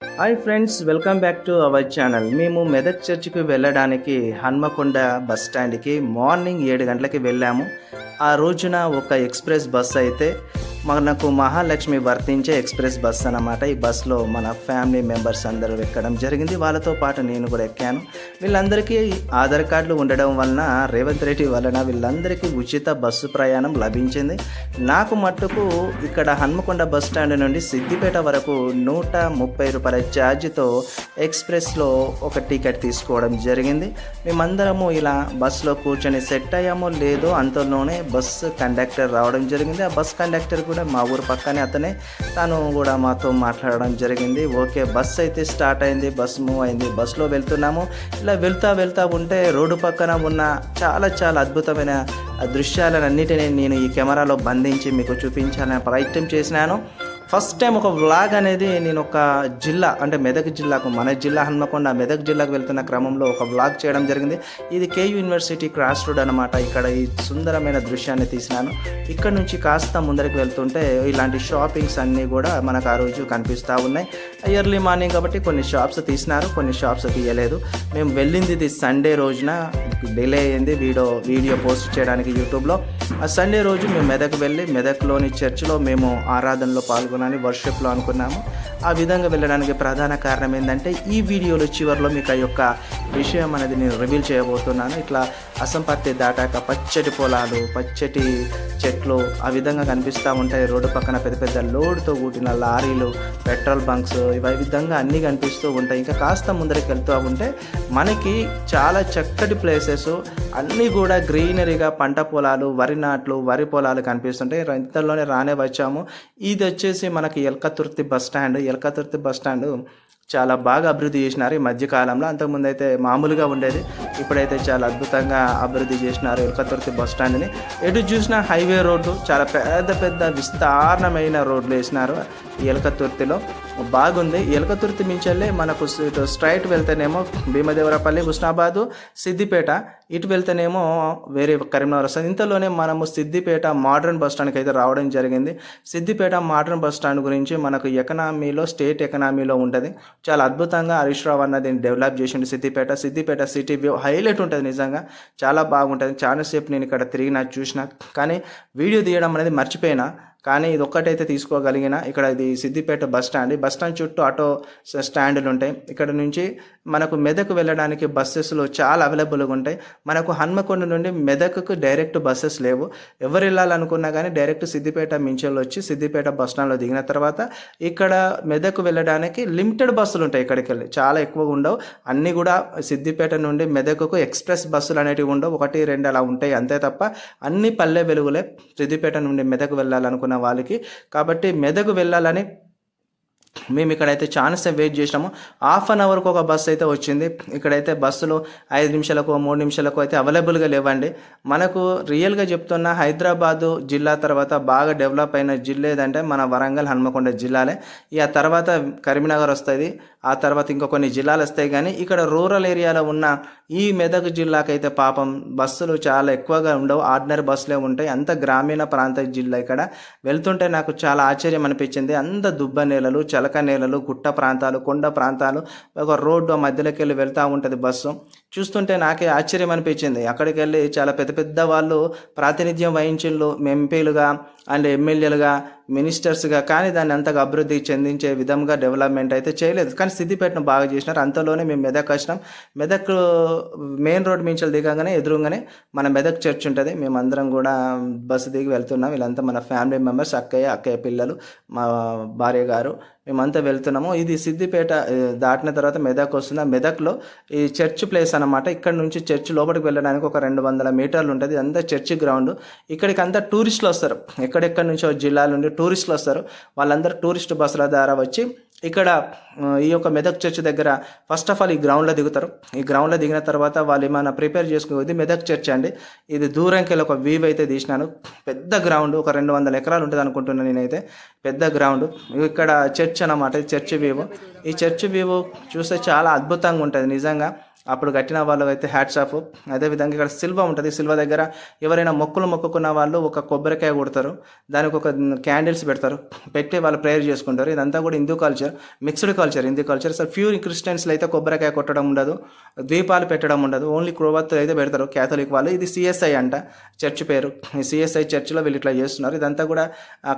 Hi friends welcome back to our channel. మేము మెదక్ చర్చికి వెళ్ళడానికి హన్మకొండ బస్ స్టాండ్కి మార్నింగ్ ఏడు గంటలకి వెళ్ళాము. ఆ రోజున ఒక ఎక్స్ప్రెస్ బస్ అయితే మనకు మహాలక్ష్మి వర్తించే ఎక్స్ప్రెస్ బస్ అనమాట ఈ బస్సులో మన ఫ్యామిలీ మెంబర్స్ అందరూ ఎక్కడం జరిగింది. వాళ్ళతో పాటు నేను కూడా ఎక్కాను. వీళ్ళందరికీ ఆధార్ కార్డులు ఉండడం వలన రేవంత్ రెడ్డి వలన వీళ్ళందరికీ ఉచిత బస్సు ప్రయాణం లభించింది. నాకు మట్టుకు ఇక్కడ హన్మకొండ బస్ స్టాండ్ నుండి సిద్దిపేట వరకు నూట ముప్పై రూపాయల ఛార్జ్తో ఎక్స్ప్రెస్లో ఒక టికెట్ తీసుకోవడం జరిగింది. మేమందరము ఇలా బస్సులో కూర్చొని సెట్ అయ్యామో లేదో అంతలోనే బస్సు కండక్టర్ రావడం జరిగింది. ఆ బస్ కండక్టర్ కూడా మా ఊరు పక్కనే అతనే. తను కూడా మాతో మాట్లాడడం జరిగింది. ఓకే బస్ అయితే స్టార్ట్ అయింది. బస్ మూవ్ అయింది. బస్సులో వెళ్తున్నాము. ఇలా వెళ్తా వెళ్తా ఉంటే రోడ్డు పక్కన ఉన్న చాలా చాలా అద్భుతమైన దృశ్యాలన్నిటినీ నేను ఈ కెమెరాలో బంధించి మీకు చూపించాలని ప్రయత్నం చేసినాను. ఫస్ట్ టైం ఒక వ్లాగ్ అనేది నేను ఒక జిల్లా అంటే మెదక్ జిల్లాకు మన జిల్లా హన్మకొండ మెదక్ జిల్లాకు వెళ్తున్న క్రమంలో ఒక వ్లాగ్ చేయడం జరిగింది. ఇది కే యూనివర్సిటీ క్రాస్ రోడ్ అనమాట ఇక్కడ ఈ సుందరమైన దృశ్యాన్ని తీసినాను. ఇక్కడ నుంచి కాస్త ముందరికి వెళ్తుంటే ఇలాంటి షాపింగ్స్ అన్నీ కూడా మనకు ఆ రోజు కనిపిస్తూ ఉన్నాయి. ఎర్లీ మార్నింగ్ కాబట్టి కొన్ని షాప్స్ తీసినారు కొన్ని షాప్స్ తీయలేదు. మేము వెళ్ళింది ఇది సండే రోజున డిలే అయింది వీడియో వీడియో పోస్ట్ చేయడానికి యూట్యూబ్లో. ఆ సండే రోజు మేము మెదక్ వెళ్ళి మెదక్లోని చర్చిలో మేము ఆరాధనలో పాల్గొనాలని వర్షిప్లో అనుకున్నాము. ఆ విధంగా వెళ్ళడానికి ప్రధాన కారణం ఏంటంటే ఈ వీడియోలో చివరిలో మీకు ఆ యొక్క విషయం అనేది నేను రివీల్ చేయబోతున్నాను. ఇట్లా అసంపత్తి దాటాక పచ్చటి పొలాలు పచ్చటి చెట్లు ఆ విధంగా కనిపిస్తూ ఉంటాయి. రోడ్డు పక్కన పెద్ద పెద్ద లోడ్తో కూడిన లారీలు పెట్రోల్ బంక్స్ ఇవి విధంగా అన్నీ కనిపిస్తూ ఉంటాయి. ఇంకా కాస్త ముందరికి వెళ్తూ ఉంటే మనకి చాలా చక్కటి ప్లేసెస్ అన్నీ కూడా గ్రీనరీగా పంట పొలాలు వరి నాట్లు వరి పొలాలు కనిపిస్తుంటాయి. ఇంతలోనే రానే వచ్చాము. ఇది వచ్చేసి మనకి Elkathurthi bus stand. Elkathurthi bus stand చాలా బాగా అభివృద్ధి చేసినారు. ఈ మధ్యకాలంలో అంతకుముందు అయితే మామూలుగా ఉండేది. ఇప్పుడైతే చాలా అద్భుతంగా అభివృద్ధి చేసినారు ఎలకతుర్తి బస్ స్టాండ్ని. ఎటు చూసినా హైవే రోడ్డు చాలా పెద్ద పెద్ద విస్తారణమైన రోడ్లు వేసినారు. ఎలకతుర్తిలో బాగుంది. ఎలకతుర్తి మించెళ్ళి మనకు ఇటు స్ట్రైట్ వెళ్తేనేమో భీమదేవరపల్లి హుస్నాబాదు సిద్దిపేట. ఇటు వెళ్తేనేమో వేరే కరీంనగర్ వస్తుంది. ఇంతలోనే మనము సిద్దిపేట మోడర్న్ బస్ స్టాండ్కి అయితే రావడం జరిగింది. సిద్దిపేట మోడర్న్ బస్ స్టాండ్ గురించి మనకు ఎకనామీలో స్టేట్ ఎకనామీలో ఉంటుంది. చాలా అద్భుతంగా హరీష్ రావు అన్నది డెవలప్ చేసిండు Siddipet. Siddipet city view highlight ఉంటుంది నిజంగా. చాలా బాగుంటుంది. చాలాసేపు నేను ఇక్కడ తిరిగిన చూసిన. కానీ వీడియో తీయడం అనేది మర్చిపోయినా. కానీ ఇది ఒక్కటైతే తీసుకోగలిగిన ఇక్కడ ఇది సిద్దిపేట బస్ స్టాండ్. ఈ బస్ స్టాండ్ చుట్టూ ఆటో స్టాండ్లు ఉంటాయి. ఇక్కడ నుంచి మనకు మెదక్ వెళ్ళడానికి బస్సెస్లో చాలా అవైలబుల్గా ఉంటాయి. మనకు హన్మకొండ నుండి మెదక్కు డైరెక్ట్ బస్సెస్ లేవు. ఎవరు వెళ్ళాలనుకున్నా కానీ డైరెక్ట్ సిద్దిపేట మించల్ వచ్చి సిద్దిపేట బస్ స్టాండ్లో దిగిన తర్వాత ఇక్కడ మెదక్ వెళ్ళడానికి లిమిటెడ్ బస్సులు ఉంటాయి ఇక్కడికి వెళ్ళి. చాలా ఎక్కువగా ఉండవు. అన్నీ కూడా సిద్దిపేట నుండి మెదక్కు ఎక్స్ప్రెస్ బస్సులు అనేటివి ఉండవు. ఒకటి రెండు అలా ఉంటాయి అంతే తప్ప అన్ని పల్లె వెలుగులే. సిద్దిపేట నుండి మెదక్ వెళ్ళాలనుకున్న వాళ్ళకి. కాబట్టి మెదక్ వెళ్ళాలని మేము ఇక్కడైతే చాలా వెయిట్ చేసినాము. హాఫ్ అన్ అవర్కి ఒక బస్సు అయితే వచ్చింది. ఇక్కడైతే బస్సులు ఐదు నిమిషాలకు మూడు నిమిషాలకు అయితే అవైలబుల్గా లేవండి. మనకు రియల్గా చెప్తున్న హైదరాబాదు జిల్లా తర్వాత బాగా డెవలప్ అయిన జిల్లా ఏదంటే మన వరంగల్ హన్మకొండ జిల్లాలే. ఇక ఆ తర్వాత కరీంనగర్ వస్తుంది. ఆ తర్వాత ఇంకా కొన్ని జిల్లాలు వస్తాయి కానీ ఇక్కడ రూరల్ ఏరియాలో ఉన్న ఈ మెదక్ జిల్లాకైతే పాపం బస్సులు చాలా ఎక్కువగా ఉండవు. ఆర్డినరీ బస్సులే ఉంటాయి. అంత గ్రామీణ ప్రాంత జిల్లా ఇక్కడ. వెళ్తుంటే నాకు చాలా ఆశ్చర్యం అనిపించింది. అంత దుబ్బ నేలలు చలక నేలలు గుట్ట ప్రాంతాలు కొండ ప్రాంతాలు ఒక రోడ్డు మధ్యలోకి వెళ్ళి వెళ్తూ ఉంటుంది బస్సు. చూస్తుంటే నాకే ఆశ్చర్యం అనిపించింది. అక్కడికి వెళ్ళి చాలా పెద్ద పెద్ద వాళ్ళు ప్రాతినిధ్యం వహించిళ్ళు. ఎంపీలుగా అండ్ ఎమ్మెల్యేలుగా మినిస్టర్స్గా కానీ దాన్ని అంతగా అభివృద్ధి చెందించే విధంగా డెవలప్మెంట్ అయితే చేయలేదు. కానీ సిద్దిపేటను బాగా చేసినారు. అంతలోనే మేము మెదక్ వచ్చినాం. మెదక్ మెయిన్ రోడ్ మించలు దిగంగానే ఎదురుగానే మన మెదక్ చర్చ్ ఉంటుంది. మేమందరం కూడా బస్సు దిగి వెళ్తున్నాం. వీళ్ళంతా మన ఫ్యామిలీ మెంబర్స్ అక్కయ్య అక్కయ్య పిల్లలు మా భార్య గారు మేమంతా వెళ్తున్నాము. ఇది సిద్దిపేట దాటిన తర్వాత మెదక్ వస్తుంది. ఆ మెదక్లో ఈ చర్చ్ ప్లేస్ అనమాట ఇక్కడ నుంచి చర్చ్ లోపలికి వెళ్ళడానికి ఒక రెండు వందల మీటర్లు ఉంటుంది. అంతా చర్చ్ గ్రౌండ్. ఇక్కడికి అంతా టూరిస్టులు వస్తారు. ఎక్కడెక్కడి నుంచో జిల్లాల నుండి టూరిస్టులు వస్తారు. వాళ్ళందరూ టూరిస్ట్ బస్సుల ద్వారా వచ్చి ఇక్కడ ఈ యొక్క మెదక్ చర్చ్ దగ్గర ఫస్ట్ ఆఫ్ ఆల్ ఈ గ్రౌండ్లో దిగుతారు. ఈ గ్రౌండ్లో దిగిన తర్వాత వాళ్ళు ఏమైనా ప్రిపేర్ చేసుకునేది మెదక్ చర్చ్ అండి. ఇది దూరంకెళ్ళి ఒక వీవ్ అయితే తీసినాను. పెద్ద గ్రౌండ్ ఒక రెండు వందల ఎకరాలు ఉంటుంది అనుకుంటున్నాను నేనైతే. పెద్ద గ్రౌండ్ ఇక్కడ చర్చ్ అన్నమాట చర్చ్ వ్యూ ఈ చర్చ్ వ్యూ చూస్తే చాలా అద్భుతంగా ఉంటుంది నిజంగా. అప్పుడు కట్టిన వాళ్ళు అయితే హ్యాట్స్ ఆఫ్ అదేవిధంగా ఇక్కడ సిల్వ ఉంటుంది. సిల్వ దగ్గర ఎవరైనా మొక్కులు మొక్కుకున్న వాళ్ళు ఒక కొబ్బరికాయ కొడతారు. దానికి ఒక క్యాండిల్స్ పెడతారు. పెట్టి వాళ్ళు ప్రేయర్ చేసుకుంటారు. ఇదంతా కూడా Hindu culture mixed culture Hindu culture so pure క్రిస్టియన్స్లో అయితే కొబ్బరికాయ కొట్టడం ఉండదు. దీపాలు పెట్టడం ఉండదు. ఓన్లీ క్రోవత్తులు అయితే పెడతారు. క్యాథలిక్ వాళ్ళు. ఇది సిఎస్ఐ అంట. చర్చ్ పేరు. ఈ సిఎస్ఐ చర్చ్లో వీళ్ళు ఇట్లా చేస్తున్నారు. ఇదంతా కూడా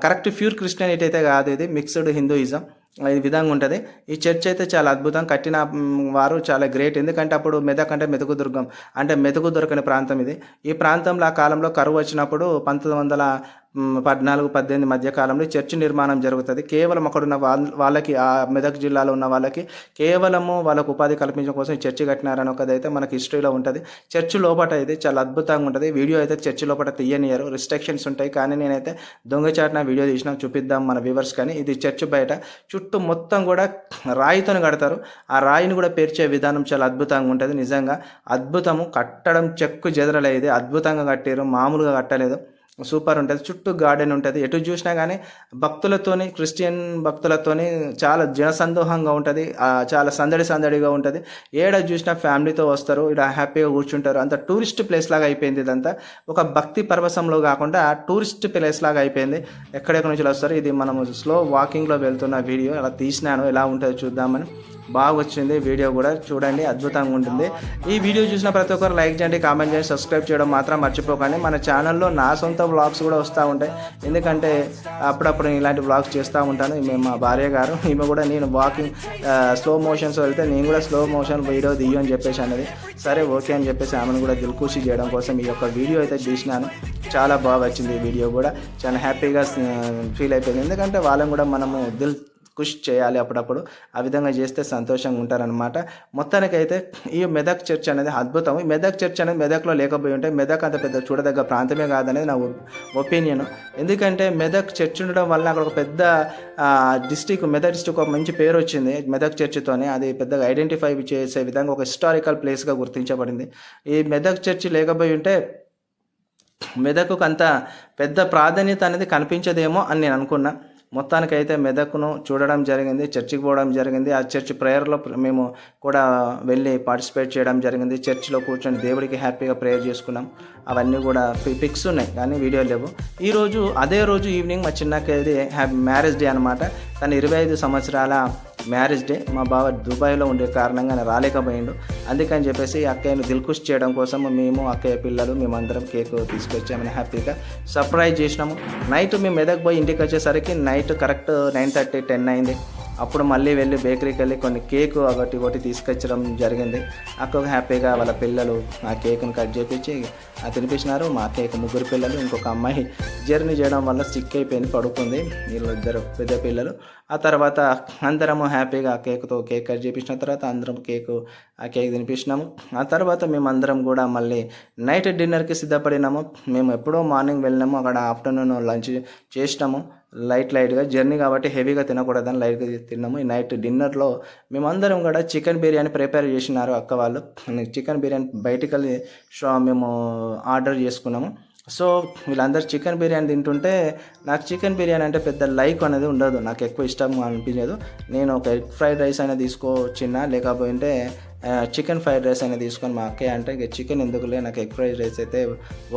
కరెక్ట్ ప్యూర్ క్రిస్టియానిటీ అయితే కాదు ఇది. మిక్స్డ్ హిందూయిజం ఈ విధంగా ఉంటుంది. ఈ చర్చ్ అయితే చాలా అద్భుతం. కట్టిన వారు చాలా గ్రేట్. ఎందుకంటే అప్పుడు మెదక్ అంటే మెతుకు దుర్గం అంటే మెతుకు దొరకని ప్రాంతం ఇది. ఈ ప్రాంతంలో ఆ కాలంలో కరువు వచ్చినప్పుడు పంతొమ్మిది వందల పద్నాలుగు పద్దెనిమిది మధ్య కాలంలో చర్చి నిర్మాణం జరుగుతుంది. కేవలం అక్కడున్న వాళ్ళ- వాళ్ళకి ఆ మెదక్ జిల్లాలో ఉన్న వాళ్ళకి కేవలము వాళ్ళకు ఉపాధి కల్పించడం కోసం ఈ చర్చి కట్టినారని ఒకదైతే మనకి హిస్టరీలో ఉంటుంది. చర్చి లోపల అయితే చాలా అద్భుతంగా ఉంటుంది. వీడియో అయితే చర్చి లోపల తీయనియరు. రిస్ట్రిక్షన్స్ ఉంటాయి. కానీ నేనైతే దొంగచాటున వీడియో తీసిన చూపిద్దాం మన వ్యూవర్స్ కానీ. ఇది చర్చ్ బయట. చుట్టూ మొత్తం కూడా రాయితో కడతారు. ఆ రాయిని కూడా పేర్చే విధానం చాలా అద్భుతంగా ఉంటుంది. నిజంగా అద్భుతము. కట్టడం చెక్కు చెదరలేదు అద్భుతంగా కట్టారు మామూలుగా కట్టలేదు. సూపర్ ఉంటుంది. చుట్టూ గార్డెన్ ఉంటుంది. ఎటు చూసినా కానీ భక్తులతోని క్రిస్టియన్ భక్తులతోని చాలా జనసందోహంగా ఉంటుంది. చాలా సందడి సందడిగా ఉంటుంది. ఏడ చూసినా ఫ్యామిలీతో వస్తారు. ఇక్కడ హ్యాపీగా కూర్చుంటారు. అంత టూరిస్ట్ ప్లేస్ లాగా అయిపోయింది ఇదంతా. ఒక భక్తి పర్వసంలో కాకుండా టూరిస్ట్ ప్లేస్ లాగా అయిపోయింది. ఎక్కడెక్కడి నుంచి వస్తారు? ఇది మనము స్లో వాకింగ్లో వెళ్తున్న వీడియో. అలా తీసినాను. ఎలా ఉంటుందో చూద్దామని. బాగా వచ్చింది వీడియో కూడా చూడండి అద్భుతంగా ఉంటుంది. ఈ వీడియో చూసిన ప్రతి ఒక్కరు లైక్ చేయండి కామెంట్ చేయండి సబ్స్క్రైబ్ చేయడం మాత్రం మర్చిపోకండి. మన ఛానల్లో నా సొంత వ్లాగ్స్ కూడా వస్తూ ఉంటాయి. ఎందుకంటే అప్పుడప్పుడు ఇలాంటి వ్లాగ్స్ చేస్తూ ఉంటాను. మేము మా భార్య గారు ఈమె కూడా నేను వాకింగ్ స్లో మోషన్స్ వెళ్తే నేను కూడా స్లో మోషన్ వీడియో దియ్యు అని చెప్పేసి అన్నది. సరే ఓకే అని చెప్పేసి ఆమెను కూడా దిల్ఖుషి చేయడం కోసం ఈ యొక్క వీడియో అయితే తీసినాను. చాలా బాగా వచ్చింది ఈ వీడియో కూడా. చాలా హ్యాపీగా ఫీల్ అయిపోయింది. ఎందుకంటే వాళ్ళని కూడా మనము దిల్ కృషి చేయాలి అప్పుడప్పుడు. ఆ విధంగా చేస్తే సంతోషంగా ఉంటారనమాట మొత్తానికైతే ఈ మెదక్ చర్చ్ అనేది అద్భుతం. ఈ మెదక్ చర్చ్ అనేది మెదక్లో లేకపోయి ఉంటే మెదక్ అంత పెద్ద చూడదగ్గ ప్రాంతమే కాదనేది నా ఒపీనియన్. ఎందుకంటే మెదక్ చర్చ్ ఉండడం వల్ల అక్కడ ఒక పెద్ద డిస్టిక్ మెదక్ డిస్టిక్ ఒక మంచి పేరు వచ్చింది మెదక్ చర్చితోనే. అది పెద్దగా ఐడెంటిఫై చేసే విధంగా ఒక హిస్టారికల్ ప్లేస్గా గుర్తించబడింది. ఈ మెదక్ చర్చి లేకపోయి ఉంటే మెదకుకు అంత పెద్ద ప్రాధాన్యత అనేది కనిపించదేమో అని నేను అనుకున్నా. మొత్తానికైతే మెదక్ను చూడడం జరిగింది చర్చికి పోవడం జరిగింది. ఆ చర్చ్ ప్రేయర్లో మేము కూడా వెళ్ళి పార్టిసిపేట్ చేయడం జరిగింది. చర్చిలో కూర్చొని దేవుడికి హ్యాపీగా ప్రేయర్ చేసుకున్నాం. అవన్నీ కూడా పిక్స్ ఉన్నాయి కానీ వీడియో లేవు. ఈరోజు అదే రోజు ఈవినింగ్ మా చిన్నక్కది హ్యాపీ మ్యారేజ్ డే అనమాట తను ఇరవై ఐదు సంవత్సరాల మ్యారేజ్ డే మా బావ దుబాయ్లో ఉండే కారణంగా నేను రాలేకపోయిండు. అందుకని చెప్పేసి అక్కయ్యను దిల్కుష్ చేయడం కోసం మేము అక్కయ్య పిల్లలు మేమందరం కేక్ తీసుకొచ్చామని హ్యాపీగా సర్ప్రైజ్ చేసినాము. నైట్ మేము మెదక్ పోయి ఇంటికి వచ్చేసరికి night correct nine thirty ten అయింది. అప్పుడు మళ్ళీ వెళ్ళి బేకరీకి వెళ్ళి కొన్ని కేక్ ఒకటి ఒకటి తీసుకొచ్చడం జరిగింది. అక్క హ్యాపీగా వాళ్ళ పిల్లలు ఆ కేక్ను కట్ చేపించి ఆ తినిపించినారు. మా కేక్ ముగ్గురు పిల్లలు ఇంకొక అమ్మాయి. జర్నీ చేయడం వల్ల సిక్ అయిపోయింది పడుకుంది. వీళ్ళు ఇద్దరు పెద్ద పిల్లలు. ఆ తర్వాత అందరము హ్యాపీగా ఆ కేక్తో కేక్ కట్ చేపించిన తర్వాత అందరం కేక్ ఆ కేక్ తినిపించినాము. ఆ తర్వాత మేము అందరం కూడా మళ్ళీ నైట్ డిన్నర్కి సిద్ధపడినాము. మేము ఎప్పుడో మార్నింగ్ వెళ్ళినాము. అక్కడ ఆఫ్టర్నూన్ లంచ్ చేసినాము. లైట్ లైట్గా జర్నీ కాబట్టి హెవీగా తినకూడదని లైట్గా తిన్నాము. ఈ నైట్ డిన్నర్లో మేమందరం కూడా చికెన్ బిర్యానీ ప్రిపేర్ చేసినారు అక్క వాళ్ళు. చికెన్ బిర్యానీ బయటికి వెళ్ళి షా- మేము ఆర్డర్ చేసుకున్నాము. సో వీళ్ళందరూ చికెన్ బిర్యానీ తింటుంటే నాకు చికెన్ బిర్యానీ అంటే పెద్ద లైక్ అనేది ఉండదు. నాకు ఎక్కువ ఇష్టం అనిపించదు. నేను ఒక ఎగ్ ఫ్రైడ్ రైస్ అయినా తీసుకోవచ్చిన? లేకపోతే చికెన్ ఫ్రైడ్ రైస్ అయినా తీసుకొని మా అక్కయ్య అంటే ఇక చికెన్ ఎందుకులే? నాకు ఎగ్ ఫ్రైడ్ రైస్ అయితే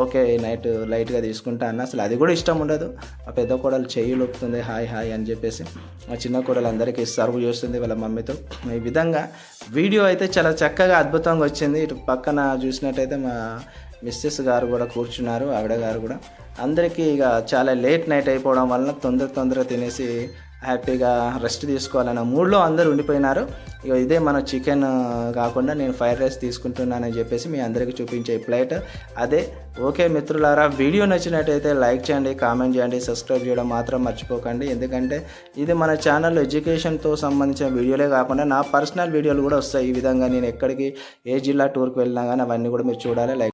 ఓకే నైట్ లైట్గా తీసుకుంటా అన్న. అసలు అది కూడా ఇష్టం ఉండదు. ఆ పెద్ద కోడలు చెయ్యి లొప్పుతుంది హాయ్ హాయ్ అని చెప్పేసి. మా చిన్న కోడలు అందరికీ సర్వ్ చేస్తుంది వాళ్ళ మమ్మీతో. ఈ విధంగా వీడియో అయితే చాలా చక్కగా అద్భుతంగా వచ్చింది. ఇటు పక్కన చూసినట్టయితే మా మిస్సెస్ గారు కూడా కూర్చున్నారు ఆవిడ గారు కూడా. అందరికీ ఇక చాలా లేట్ నైట్ అయిపోవడం వలన తొందర తొందర తినేసి హ్యాపీగా రెస్ట్ తీసుకోవాలన్న మూడ్లో అందరూ ఉండిపోయినారు. ఇక ఇదే మన చికెన్ కాకుండా నేను ఫ్రైడ్ రైస్ తీసుకుంటున్నానని చెప్పేసి మీ అందరికీ చూపించే ప్లేట్ అదే. ఓకే మిత్రులారా వీడియో నచ్చినట్టయితే లైక్ చేయండి కామెంట్ చేయండి సబ్స్క్రైబ్ చేయడం మాత్రం మర్చిపోకండి. ఎందుకంటే ఇది మన ఛానల్లో ఎడ్యుకేషన్తో సంబంధించిన వీడియోలే కాకుండా నా పర్సనల్ వీడియోలు కూడా వస్తాయి. ఈ విధంగా నేను ఎక్కడికి ఏ జిల్లా టూర్కి వెళ్ళినా కానీ అవన్నీ కూడా మీరు చూడాలి. లైక్